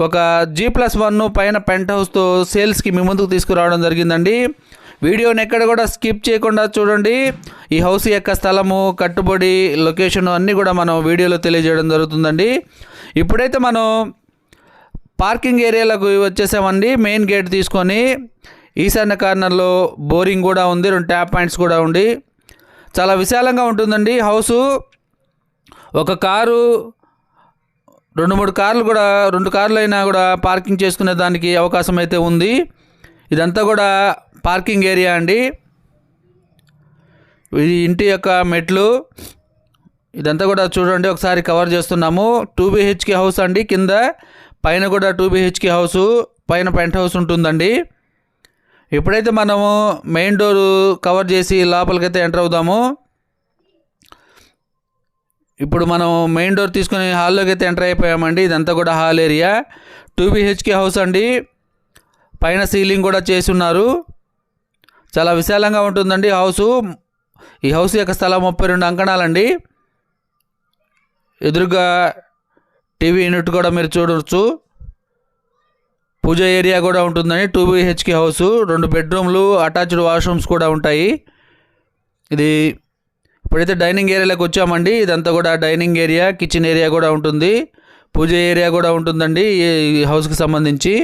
ఒక G plus one పైన పెంట్ హౌస్తో సేల్స్కి మీ ముందుకు తీసుకురావడం జరిగిందండి. వీడియోని ఎక్కడ కూడా స్కిప్ చేయకుండా చూడండి. ఈ హౌస్ యొక్క స్థలము కట్టుబడి లొకేషన్ అన్నీ కూడా మనం వీడియోలో తెలియజేయడం జరుగుతుందండి. ఇప్పుడైతే మనం పార్కింగ్ ఏరియాలకు వచ్చేసామండి. మెయిన్ గేట్ తీసుకొని ఈశాన్య కార్నర్లో బోరింగ్ కూడా ఉంది. రెండు ట్యాప్ పాయింట్స్ కూడా ఉండి చాలా విశాలంగా ఉంటుందండి హౌసు ఒక కారు రెండు మూడు కార్లు కూడా రెండు కార్లు అయినా కూడా పార్కింగ్ చేసుకునే దానికి అవకాశం అయితే ఉంది. ఇదంతా కూడా పార్కింగ్ ఏరియా అండి. ఇది ఇంటి యొక్క మెట్లు ఇదంతా కూడా చూడండి ఒకసారి కవర్ చేస్తున్నాము. టూ బిహెచ్కే హౌస్ అండి కింద. పైన కూడా టూ బిహెచ్కే హౌస్ పైన పెంట్ హౌస్ ఉంటుందండి. ఎప్పుడైతే మనము మెయిన్ డోరు కవర్ చేసి లోపలికైతే ఎంటర్ అవుదామో ఇప్పుడు మనం మెయిన్ డోర్ తీసుకుని హాల్లోకి అయితే ఎంటర్ అయిపోయామండి. ఇదంతా కూడా hall area. Two BHK house అండి. పైన సీలింగ్ కూడా చేసి ఉన్నారు. చాలా విశాలంగా ఉంటుందండి హౌసు. ఈ హౌస్ యొక్క స్థలం ముప్పై రెండు అంకణాలండి. ఎదురుగా టీవీ యూనిట్ కూడా మీరు చూడవచ్చు పూజ ఏరియా కూడా ఉంటుందండి. Two BHK house. రెండు బెడ్రూమ్లు అటాచ్డ్ వాష్రూమ్స్ కూడా ఉంటాయి. ఇది ఇప్పుడైతే డైనింగ్ ఏరియాలోకి వచ్చామండి ఇదంతా కూడా డైనింగ్ ఏరియా కిచెన్ ఏరియా కూడా ఉంటుంది. పూజ ఏరియా కూడా ఉంటుందండి ఈ హౌస్కి సంబంధించి.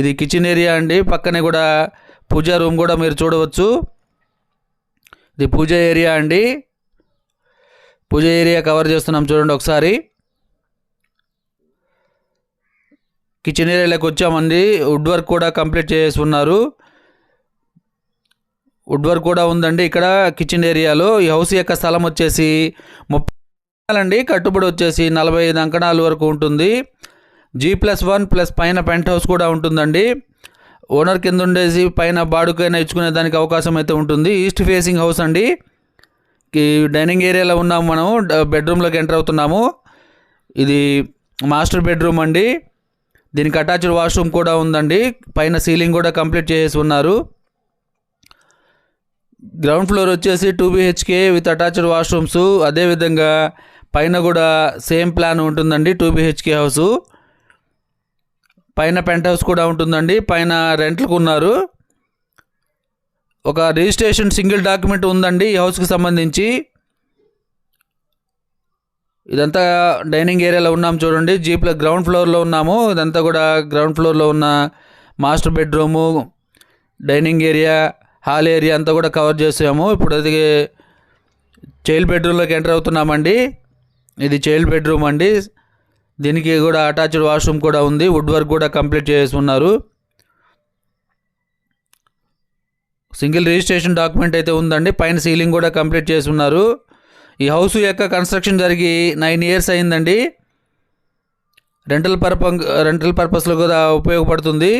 ఇది కిచెన్ ఏరియా అండి పక్కనే కూడా పూజ రూమ్ కూడా మీరు చూడవచ్చు. ఇది పూజ ఏరియా అండి. పూజ ఏరియా కవర్ చేస్తున్నాం చూడండి ఒకసారి. కిచెన్ ఏరియాలోకి వచ్చామండి వుడ్ వర్క్ కూడా కంప్లీట్ చేసి ఉన్నారు. వుడ్ వర్క్ కూడా ఉందండి. ఇక్కడ కిచెన్ ఏరియాలో ఈ హౌస్ యొక్క స్థలం వచ్చేసి ముప్పై అండి. కట్టుబడి వచ్చేసి నలభై ఐదు అంకణాల వరకు ఉంటుంది. జీ ప్లస్ వన్ ప్లస్ పైన పెంట్ హౌస్ కూడా ఉంటుందండి. ఓనర్ కింద ఉండేసి పైన బాడుకైనా ఇచ్చుకునే దానికి అవకాశం అయితే ఉంటుంది. ఈస్ట్ ఫేసింగ్ హౌస్ అండి. డైనింగ్ ఏరియాలో ఉన్నాము మనం. బెడ్రూమ్లోకి ఎంటర్ అవుతున్నాము. ఇది మాస్టర్ బెడ్రూమ్ అండి. దీనికి అటాచ్డ్ వాష్రూమ్ కూడా ఉందండి. పైన సీలింగ్ కూడా కంప్లీట్ చేసి ఉన్నారు. గ్రౌండ్ ఫ్లోర్ వచ్చేసి two BHK with attached washrooms. అదేవిధంగా పైన కూడా సేమ్ ప్లాన్ ఉంటుందండి టూ బీహెచ్కే హౌస్. పైన పెంట్ హౌస్ కూడా ఉంటుందండి. పైన రెంట్లకు ఉన్నారు. ఒక రిజిస్ట్రేషన్ సింగిల్ డాక్యుమెంట్ ఉందండి ఈ హౌస్కి సంబంధించి. ఇదంతా డైనింగ్ ఏరియాలో ఉన్నాము చూడండి. జీప్లో గ్రౌండ్ ఫ్లోర్లో ఉన్నాము. ఇదంతా కూడా గ్రౌండ్ ఫ్లోర్లో ఉన్న master bedroom dining area hall area అంతా కూడా కవర్ చేసాము. ఇప్పుడు అది చైల్డ్ బెడ్రూమ్లోకి ఎంటర్ అవుతున్నామండి. ఇది చైల్డ్ బెడ్రూమ్ అండి. దీనికి కూడా అటాచ్డ్ వాష్రూమ్ కూడా ఉంది. వుడ్ వర్క్ కూడా కంప్లీట్ చేసి ఉన్నారు సింగిల్ రిజిస్ట్రేషన్ డాక్యుమెంట్ అయితే ఉందండి. పైన సీలింగ్ కూడా కంప్లీట్ చేసి ఉన్నారు ఈ హౌస్ యొక్క కన్స్ట్రక్షన్ జరిగి నైన్ ఇయర్స్ అయిందండి. రెంటల్ పర్ప రెంటల్ పర్పస్లో కూడా ఉపయోగపడుతుంది.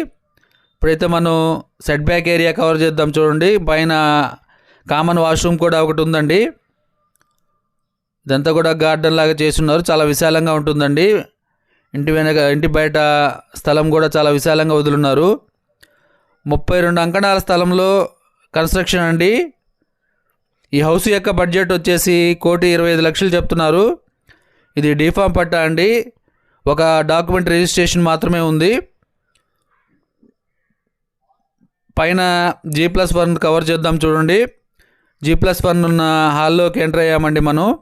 ఇప్పుడైతే మనం సెట్ బ్యాక్ ఏరియా కవర్ చేద్దాం చూడండి. పైన కామన్ వాష్రూమ్ కూడా ఒకటి ఉందండి. ఇదంతా కూడా గార్డెన్ లాగా చేస్తున్నారు. చాలా విశాలంగా ఉంటుందండి. ఇంటి వెనక ఇంటి బయట స్థలం కూడా చాలా విశాలంగా వదులున్నారు. ముప్పై రెండు అంకణాల స్థలంలో కన్స్ట్రక్షన్ అండి. ఈ హౌస్ యొక్క బడ్జెట్ వచ్చేసి కోటి ఇరవై ఐదు లక్షలు చెప్తున్నారు. ఇది డీఫామ్ పట్టా అండి. ఒక డాక్యుమెంట్ రిజిస్ట్రేషన్ మాత్రమే ఉంది. పైన జీ ప్లస్ వన్ కవర్ చేద్దాం చూడండి. జీ ప్లస్ వన్ ఉన్న హాల్లోకి ఎంటర్ అయ్యామండి మనం.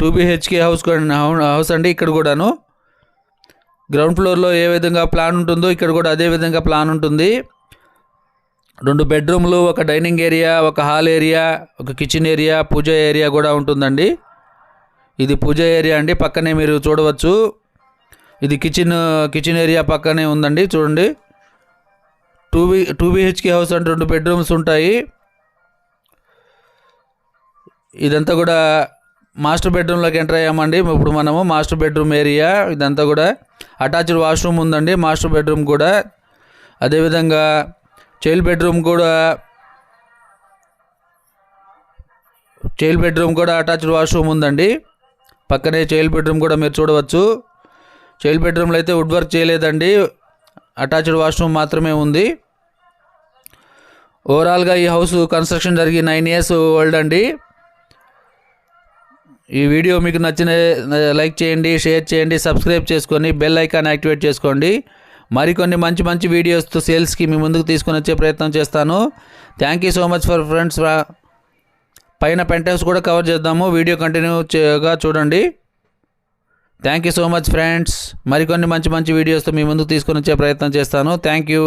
టూ బీహెచ్కే హౌస్ హౌస్ అండి. ఇక్కడ కూడాను. గ్రౌండ్ ఫ్లోర్లో ఏ విధంగా ప్లాన్ ఉంటుందో ఇక్కడ కూడా అదే విధంగా ప్లాన్ ఉంటుంది. రెండు బెడ్రూమ్లు ఒక డైనింగ్ ఏరియా ఒక హాల్ ఏరియా ఒక కిచెన్ ఏరియా పూజ ఏరియా కూడా ఉంటుందండి. ఇది పూజ ఏరియా అండి. పక్కనే మీరు చూడవచ్చు. ఇది కిచెన్ కిచెన్ ఏరియా పక్కనే ఉందండి. చూడండి. Two B two BHK house అంటే రెండు బెడ్రూమ్స్ ఉంటాయి. ఇదంతా కూడా మాస్టర్ బెడ్రూమ్లోకి ఎంటర్ అయ్యామండి. ఇప్పుడు మనము మాస్టర్ బెడ్రూమ్ ఏరియా ఇదంతా కూడా అటాచ్డ్ వాష్రూమ్ ఉందండి మాస్టర్ బెడ్రూమ్ కూడా. అదేవిధంగా చైల్డ్ బెడ్రూమ్ కూడా చైల్డ్ బెడ్రూమ్ కూడా అటాచ్డ్ వాష్రూమ్ ఉందండి. పక్కనే చైల్డ్ బెడ్రూమ్ కూడా మీరు చూడవచ్చు. చైల్డ్ బెడ్రూమ్లో అయితే వుడ్ వర్క్ చేయలేదండి. అటాచ్డ్ వాష్రూమ్ మాత్రమే ఉంది. ఓవరాల్గా ఈ హౌస్ కన్స్ట్రక్షన్ జరిగి నైన్ ఇయర్స్ ఓల్డ్ అండి. ఈ వీడియో మీకు నచ్చిన లైక్ చేయండి షేర్ చేయండి సబ్స్క్రైబ్ చేసుకొని బెల్ ఐకాన్ యాక్టివేట్ చేసుకోండి. మరికొన్ని మంచి మంచి వీడియోస్తో సేల్స్కి మీ ముందుకు తీసుకొని వచ్చే ప్రయత్నం చేస్తాను. Thank you so much for friends పైన పెంటెన్స్ కూడా కవర్ చేద్దాము. వీడియో కంటిన్యూగా చూడండి. Thank you so much friends మరికొన్ని మంచి మంచి వీడియోస్తో మీ ముందుకు తీసుకొని వచ్చే ప్రయత్నం చేస్తాను. Thank you